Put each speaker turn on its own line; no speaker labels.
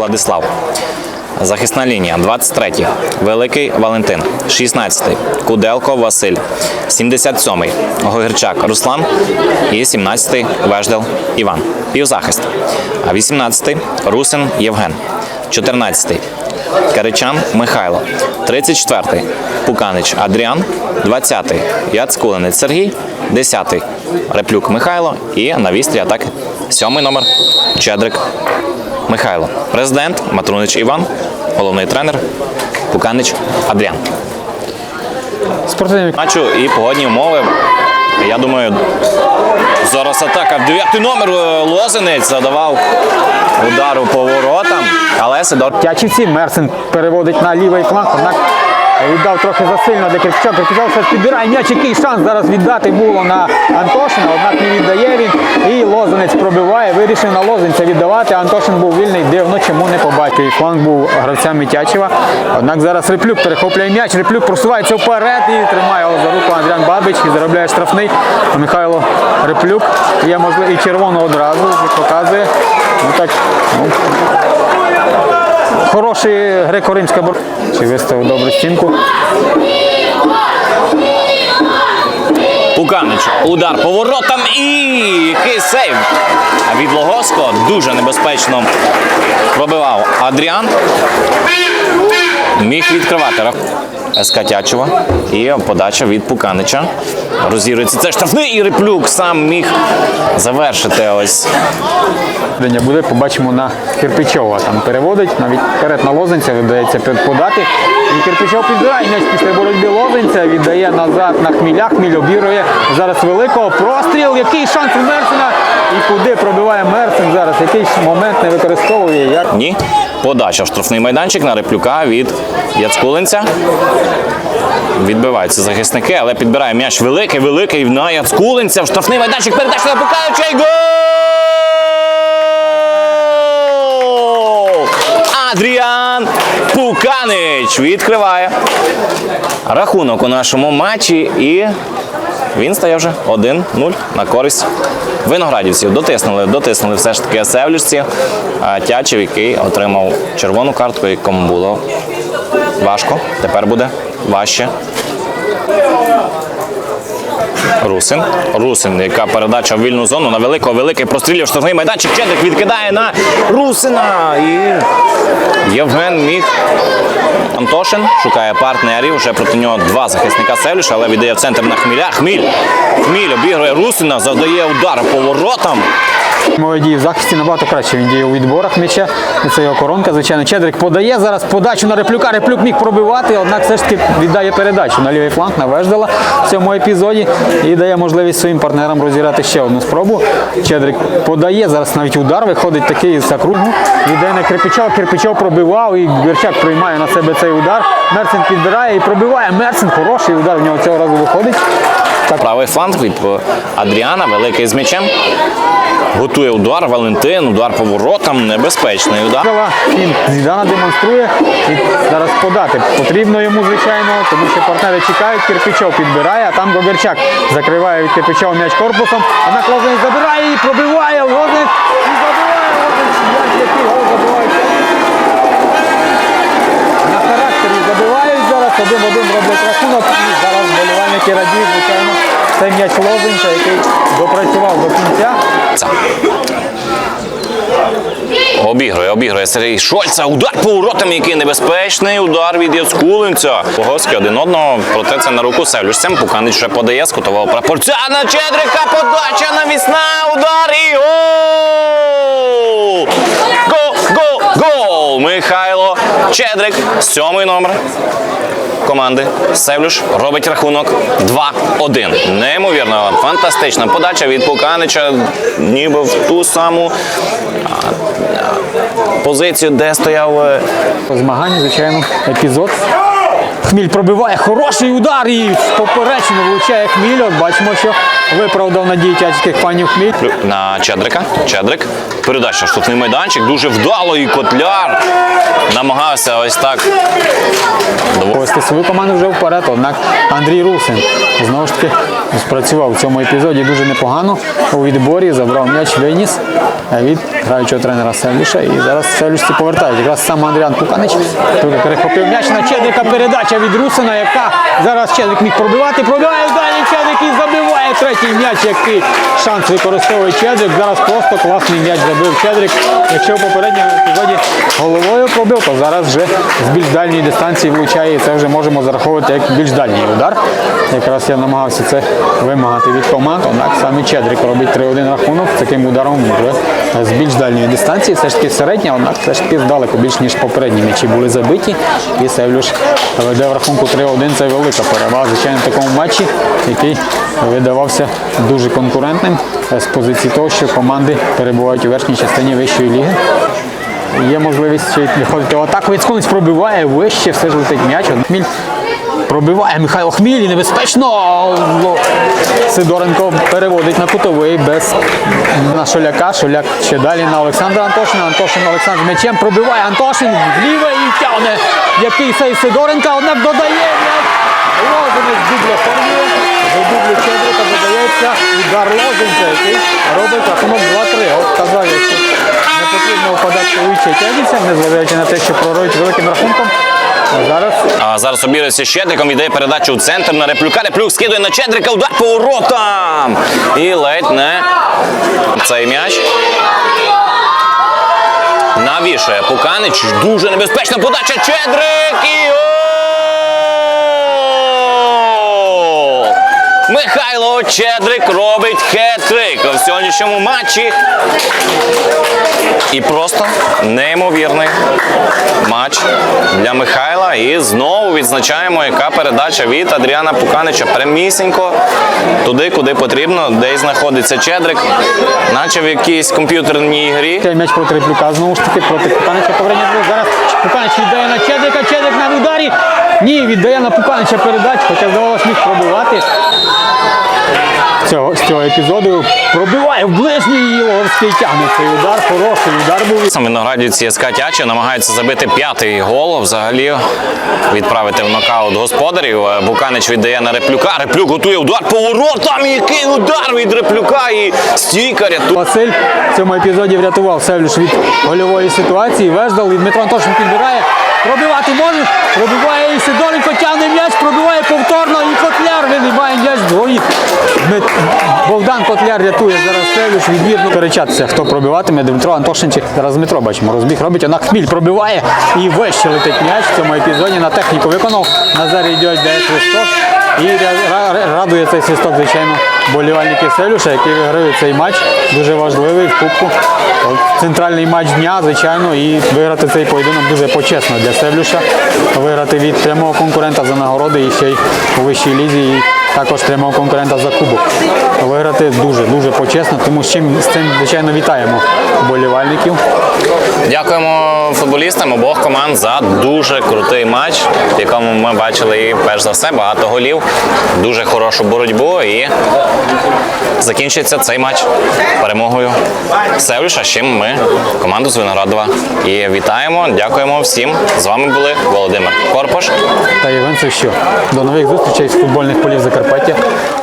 Владислав. Захисна лінія 23-й Великий Валентин, 16-й Куделко Василь, 77-й Гогірчак Руслан і 17-й Веждел Іван. Півзахист. 18-й Русин Євген, 14-й Каричан Михайло, 34-й Пуканич Адріан, 20-й Яцкулинець Сергій, 10-й Реплюк Михайло. І на вістрі атаки. 7-й номер Чедрик Михайло. Президент Матрунич Іван, головний тренер Пуканич Адріан.
Спортивний
Матчу і погодні умови. Я думаю, зараз атака. Дев'ятий номер е, Лозинець задавав удару по воротам, але Сидор
Тячівці Мерсен переводить на лівий фланг, однак віддав трохи засильно для Кирпича. Кирпича все підбирає м'яч, який шанс зараз віддати було на Антошина, однак не віддає він. І Лозанець пробиває, вирішив на Лозенця віддавати. Антошин був вільний, дивно, чому не побачив. І фланг був гравця Мітячева. Однак зараз Реплюк перехоплює м'яч. Реплюк просувається вперед і тримає його за руку Андріан Бабич і заробляє штрафний. Михайло Реплюк є можливо і червоно одразу показує. Ну так, ну, Хороший греко-римська бор. Чи виставив добру стінку.
Пуканич. Удар по воротам і який сейв. А від Логоско дуже небезпечно пробивав Адріан. Міг відкривати СК. І подача від Пуканича. Розігрується. Це штрафний і Реплюк сам міг завершити ось
Дення буде, побачимо на Кирпичова. Там переводить, навіть перед на Лозенця віддається під- подати. І Кирпичов підбирає м'яч після боротьби Лозенця, віддає назад на хміля, хміль обірує. Зараз великого простріл. Який шанс у Мерсена? І куди пробиває Мерсен зараз? Який момент не використовує. Як
Ні. Подача в штрафний майданчик на реплюка від Яцкулинця. Відбиваються захисники, але підбирає м'яч великий, великий на Яцкулинця. В штрафний майданчик передача на Пуканича і гол! Адріан Пуканич відкриває рахунок у нашому матчі і він стає вже 1-0 на користь виноградівців. Дотиснули, дотиснули все ж таки Севлюшці. А Тячев, який отримав червону картку, якому було важко. Тепер буде важче. Русин. Русин, яка передача в вільну зону на великого, великий прострілює в штрафний майданчик. Чедик відкидає на Русина. І Євген міг. Антошин шукає партнерів. Вже проти нього два захисника Севлюша, але віддає в центр на Хміля. Хміль. Хміль обігрує Русина, завдає удар по воротам.
Моє дії в захисті набагато краще. Він діє у відборах м'яча. Це його коронка, звичайно. Чедрик подає зараз подачу на реплюка. Реплюк міг пробивати, однак все ж таки віддає передачу на лівий фланг на Веждала в цьому епізоді і дає можливість своїм партнерам розіграти ще одну спробу. Чедрик подає, зараз навіть удар виходить такий із кругу. Віддає на Кирпичов, Кирпичов пробивав і Герчак приймає на себе цей удар. Мерсен підбирає і пробиває. Мерсен хороший удар в нього цього разу виходить.
Правий фланг від е, Адріана, великий з м'ячем. Готує удар, Валентин, удар по воротам, небезпечний удар.
Зідана демонструє і зараз подати. Потрібно йому, звичайно, тому що партнери чекають, Кирпичов підбирає, а там Гогерчак закриває від Кирпичова м'яч корпусом. Однак Лозенець забирає і пробиває Лозенець і забиває Лозенець. Який гол забивають. На характері забивають зараз, один в один роблять рахунок. Болівальники радіють, звичайно, цей м'яч Лозенця, який допрацював до кінця.
Обігрує, обігрує Сергій Шольца. Удар по воротам, який небезпечний. Удар від Яцкулинця. Поговський один одного, проте це на руку Севлюшцем. Пуканич вже подає кутового прапорця на Чедрика. Подача навісна. Удар і гол! Гол, гол, гол! Михайло Чедрик. Сьомий номер команди Севлюш робить рахунок 2-1. Неймовірно, фантастична подача від Пуканича, ніби в ту саму позицію, де стояв е,
Змагання, звичайно, епізод. Хміль пробиває хороший удар і в поперечину влучає Хміль. От бачимо, що виправдав надії тячських панів Хміль.
На Чедрика. Чедрик. Передача штрафний майданчик. Дуже вдало і Котляр намагався ось так.
Повести свою команду вже вперед. Однак Андрій Русин знову ж таки спрацював в цьому епізоді дуже непогано. У відборі забрав м'яч виніс від граючого тренера Севліша. І зараз Севлішці повертають. Якраз сам Андріан Пуканич перехопив м'яч на Чедрика. Передача від Русина, яка зараз Чедрик міг пробивати. Пробиває далі Чедрик і забиває третій м'яч, який шанс використовує Чедрик. Зараз просто класний м'яч забив Чедрик. Якщо в попередньому епізоді головою пробив, то зараз вже з більш дальньої дистанції влучає. І це вже можемо зараховувати як більш дальній удар. Якраз я намагався це вимагати від команд. Однак саме Чедрик робить 3-1 рахунок. Таким ударом вже з більш дальньої дистанції. Все ж таки середня, однак все ж таки здалеку більш ніж попередні м'ячі були забиті. І Севлюш веде в рахунку 3-1. Це велика перевага. Звичайно, в такому матчі, який видавався дуже конкурентним з позиції того, що команди перебувають у верхній частині вищої ліги. Є можливість виходити в атаку. Відсконець пробиває вище, все ж летить м'яч. Хміль пробиває Михайло Хміль і небезпечно. Сидоренко переводить на кутовий без на Шоляка. Шоляк ще далі на Олександра Антошина. Антошин Олександр м'ячем пробиває Антошин вліве і тягне. Який сейв Сидоренка, однак додає. Лозинець дубля формує. Дублю Чедрика додається удар Лозинця, який робить рахунок 2-3. От казав, що не потрібно впадати у Чеченця, незважаючи на те, що пророють великим рахунком. А зараз
А зараз обірується Щедриком, віддає передачу у центр на Реплюка. Реплюк скидує на Чедрика, удар по воротам. І ледь не цей м'яч. Навішує Пуканич. Дуже небезпечна подача. Чедрик і гол! Михайло Чедрик робить хет-трик в сьогоднішньому матчі. І просто неймовірний матч для Михайла. І знову відзначаємо, яка передача від Адріана Пуканича. Прямісінько туди, куди потрібно, де знаходиться Чедрик, наче в якійсь комп'ютерній грі.
цей м'яч проти Реплюка знову ж таки проти Пуканича. Повернення. Зараз Пуканич віддає на Чедрика. Чедрик на ударі. Ні, віддає на Пуканича передачу, хоча здавалось міг. Цього, епізоду пробиває в ближній і Логовський тягне цей удар. Хороший удар був.
Сам виноградів ЦСКА Тяча намагається забити п'ятий гол. Взагалі відправити в нокаут господарів. Е, Буканич віддає на Реплюка. Реплюк готує удар по воротам. Який удар від Реплюка і стійка рятує.
Василь в цьому епізоді врятував Севлюш від гольової ситуації. Веждал і Дмитро Антошин підбирає. Пробивати може. Пробиває і Сидоренко тягне м'яч, пробиває повторно і Котляр винімає м'яч двоїх. Дмит- Богдан рятує зараз Севлюш. Відвірно перечатися, хто пробиватиме. Дмитро Антошин зараз Дмитро бачимо. Розбіг робить, однак Хміль пробиває і вище летить м'яч в цьому епізоді. На техніку виконав. Дьось дає свисток. І ра- ра- радує цей свисток, звичайно, болівальники Селюша, які виграють цей матч. Дуже важливий в кубку. Центральний матч дня, звичайно, і виграти цей поєдинок дуже почесно для Севлюша. Виграти від прямого конкурента за нагороди і ще й у вищій лізі, також прямого конкурента за кубок. Виграти дуже дуже почесно, тому з чим з цим, звичайно, вітаємо болівальників.
Дякуємо футболістам обох команд за дуже крутий матч, в якому ми бачили і перш за все багато голів, дуже хорошу боротьбу і закінчиться цей матч перемогою Севлюша, з чим ми команду з Виноградова. І вітаємо, дякуємо всім. З вами були Володимир Корпош.
Та Євген Сущу. До нових зустрічей з футбольних полів Закарпаття.